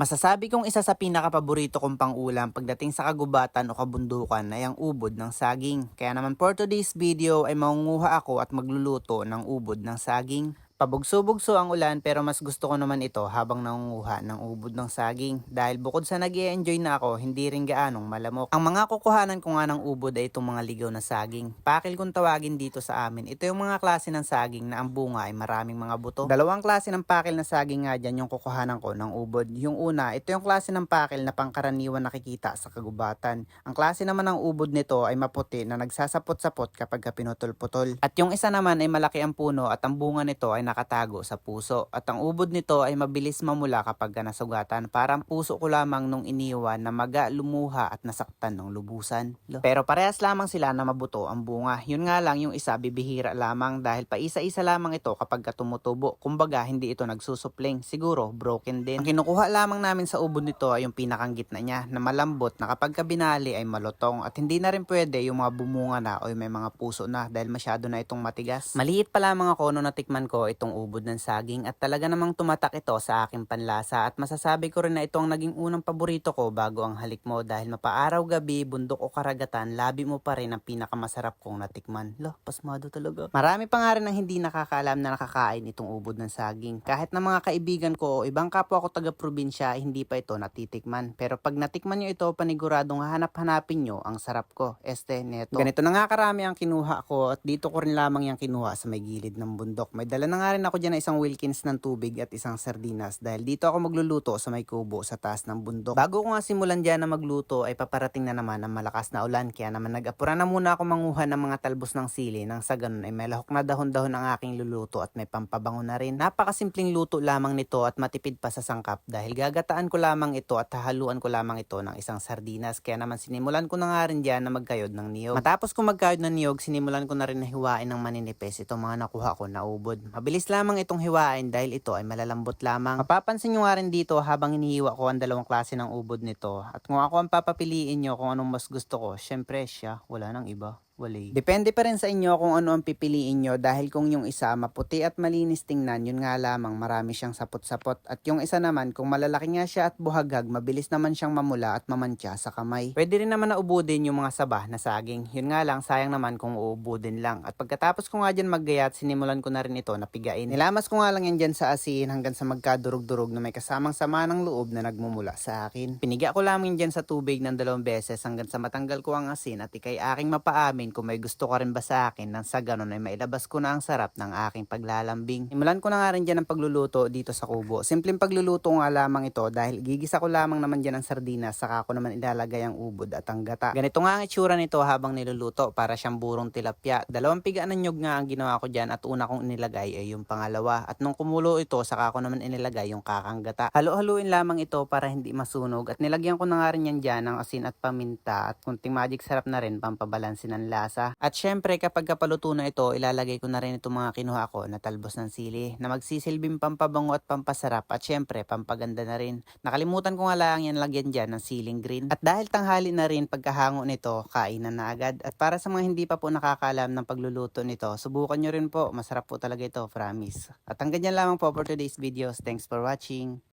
Masasabi kong isa sa pinakapaborito kong pangulam pagdating sa kagubatan o kabundukan ay ang ubod ng saging. Kaya naman for today's video ay mangunguha ako at magluluto ng ubod ng saging. Pabugso-bugso ang ulan pero mas gusto ko naman ito habang nangunguha ng ubod ng saging. Dahil bukod sa nag enjoy na ako, hindi rin gaanong malamok. Ang mga kukuhanan ko nga ng ubod ay itong mga ligaw na saging. Pakil kung tawagin dito sa amin. Ito yung mga klase ng saging na ang bunga ay maraming mga buto. Dalawang klase ng pakil na saging nga dyan yung kukuhanan ko ng ubod. Yung una, ito yung klase ng pakil na pangkaraniwan nakikita sa kagubatan. Ang klase naman ng ubod nito ay maputi na nagsasapot-sapot kapag ka pinutol-putol. At yung isa naman ay malaki ang puno at ang bunga nito ay nakatago sa puso. At ang ubod nito ay mabilis mamula kapag ka nasugatan. Parang puso ko lamang nung iniwan na maga, lumuha at nasaktan ng lubusan. Pero parehas lamang sila na mabuto ang bunga. Yun nga lang yung isa bibihira lamang dahil pa isa-isa lamang ito kapag ka tumutubo. Kumbaga hindi ito nagsusupling. Siguro broken din. Ang kinukuha lamang namin sa ubod nito ay yung pinakang gitna niya na malambot na kapag ka binali ay malutong at hindi na rin pwede yung mga bumunga na o yung may mga puso na dahil masyado na itong matigas. Maliit pa lamang ako nung natikman ko itong ubod ng saging at talaga namang tumatak ito sa aking panlasa at masasabi ko rin na ito ang naging unang paborito ko bago ang halik mo dahil mapaaraw gabi, bundok o karagatan, labi mo pa rin ang pinakamasarap kong natikman. Lo, pasmado talaga. Marami pa nga rin ang hindi nakakaalam na nakakain itong ubod ng saging. Kahit na mga kaibigan ko o ibang kapwa ko taga-probinsya, hindi pa ito natitikman. Pero pag natikman nyo ito, paniguradong hahanap-hanapin nyo ang sarap ko. Este, neto. Ganito na nga karami ang kinuha ko at dito ko rin lamang yung kinuha sa may gilid ng bundok. May dala na nga rin ako dyan na isang Wilkins ng tubig at isang sardinas dahil dito ako magluluto sa may kubo sa taas ng bundok. Bago ko nga simulan dyan na magluto ay paparating na naman ang malakas na ulan kaya naman nag-apura na muna ako manguha ng mga talbos ng sili nang sa ganun ay may lahok na dahon-dahon ang aking luluto at may pampabango na rin. Napakasimpleng luto lamang nito at matipid pa sa sangkap dahil gagataan ko lamang ito at hahaluan ko lamang ito ng isang sardinas kaya naman sinimulan ko na nga rin dyan na magkayod ng niyog. Matapos ko magkayod ng niyog, sinimulan ko na rin na hiwain ng maninipes itong mga nakuha ko na ubod. Mabilis lamang itong hiwain dahil ito ay malalambot lamang. Mapapansin nyo nga rin dito habang inihiwa ko ang dalawang klase ng ubod nito. At kung ako ang papapiliin nyo kung anong mas gusto ko, syempre siya, wala nang iba. Wali. Depende pa rin sa inyo kung ano ang pipiliin nyo dahil kung yung isa maputi at malinis tingnan, yun nga lamang marami siyang sapot-sapot. At yung isa naman, kung malalaki nga siya at buhaghag, mabilis naman siyang mamula at mamantya sa kamay. Pwede rin naman na ubudin yung mga sabah na saging. Yun nga lang, sayang naman kung uubudin lang. At pagkatapos ko nga dyan maggayat, sinimulan ko na rin ito na pigain. Nilamas ko nga lang yan dyan sa asin hanggang sa magkadurog-durog na may kasamang sama ng loob na nagmumula sa akin. Piniga ko lamang dyan sa tubig ng dalawang beses hanggang sa matanggal ko ang asin at ikay aking mapaamin kung may gusto ka rin ba sa akin nang sa ganun ay mailabas ko na ang sarap ng aking paglalambing. Simulan ko na nga rin dyan ang pagluluto dito sa kubo. Simpleng pagluluto nga lamang ito dahil gigisa ko lamang naman dyan ang sardinas saka ko naman ilalagay ang ubod at ang gata. Ganito nga ang itsura nito habang niluluto para siyang burong tilapia. Dalawang pigaan ng nyug nga ang ginawa ko dyan at una kong inilagay ay yung pangalawa. At nung kumulo ito saka ko naman inilagay yung kakang gata. Halo-haluin lamang ito para hindi masunog at nilagyan ko na nga rin yan dyan ng asin at paminta at kunting magic sarap na rin pampabalansin ng lasa. At syempre kapag kapaluto na ito, ilalagay ko na rin itong mga kinuha ko na talbos ng sili na magsisilbing pampabango at pampasarap at syempre pampaganda na rin. Nakalimutan ko nga lang yan lagyan dyan ng siling green. At dahil tanghali na rin pagkahango nito, kainan na agad. At para sa mga hindi pa po nakakalam ng pagluluto nito, subukan nyo rin po. Masarap po talaga ito, promise. At hanggang dyan lamang po for today's videos. Thanks for watching.